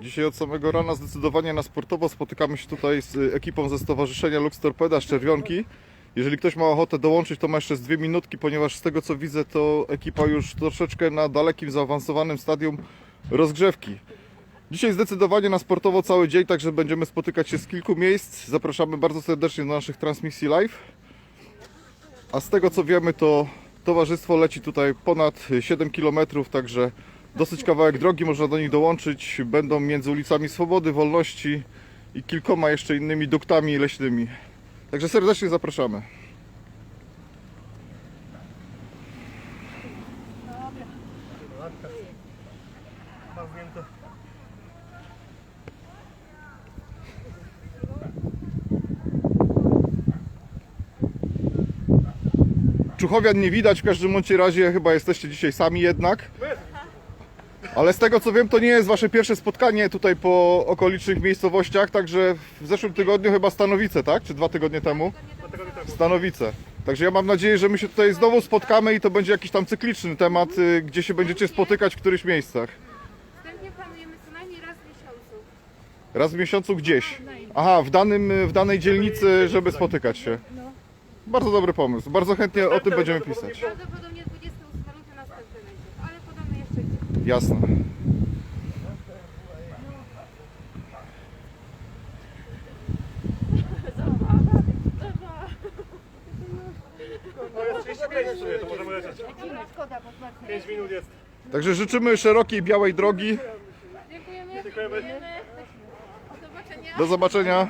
Dzisiaj od samego rana zdecydowanie na sportowo spotykamy się tutaj z ekipą ze Stowarzyszenia Lux Torpeda Szczerwionki. Jeżeli ktoś ma ochotę dołączyć, to ma jeszcze z dwie minutki, ponieważ z tego co widzę, to ekipa już troszeczkę na dalekim, zaawansowanym stadium rozgrzewki. Dzisiaj zdecydowanie na sportowo cały dzień, także będziemy spotykać się z kilku miejsc. Zapraszamy bardzo serdecznie do naszych transmisji live. A z tego co wiemy, to towarzystwo leci tutaj ponad 7 km, także dosyć kawałek drogi, można do nich dołączyć. Będą między ulicami Swobody, Wolności i kilkoma jeszcze innymi duktami leśnymi. Także serdecznie zapraszamy. Czuchowian nie widać, w każdym razie chyba jesteście dzisiaj sami jednak. Ale z tego co wiem, to nie jest wasze pierwsze spotkanie tutaj po okolicznych miejscowościach, także w zeszłym tygodniu chyba Stanowice, tak? Czy dwa tygodnie temu? Stanowice. Także ja mam nadzieję, że my się tutaj znowu spotkamy i to będzie jakiś tam cykliczny temat, y, gdzie się będziecie spotykać w którychś miejscach. Wstępnie planujemy co najmniej raz w miesiącu. Raz w miesiącu gdzieś. Aha, w, danym, w danej dzielnicy, żeby spotykać się. Bardzo dobry pomysł. Bardzo chętnie o tym będziemy pisać. Prawdopodobnie 28 luty następny będzie, ale podamy Jasne. No jest 35 w sumie, to możemy lecieć. Szkoda, bo smacznie. 5 minut jest. Także życzymy szerokiej, białej drogi. Dziękujemy. Dziękujemy. Do zobaczenia. Do zobaczenia.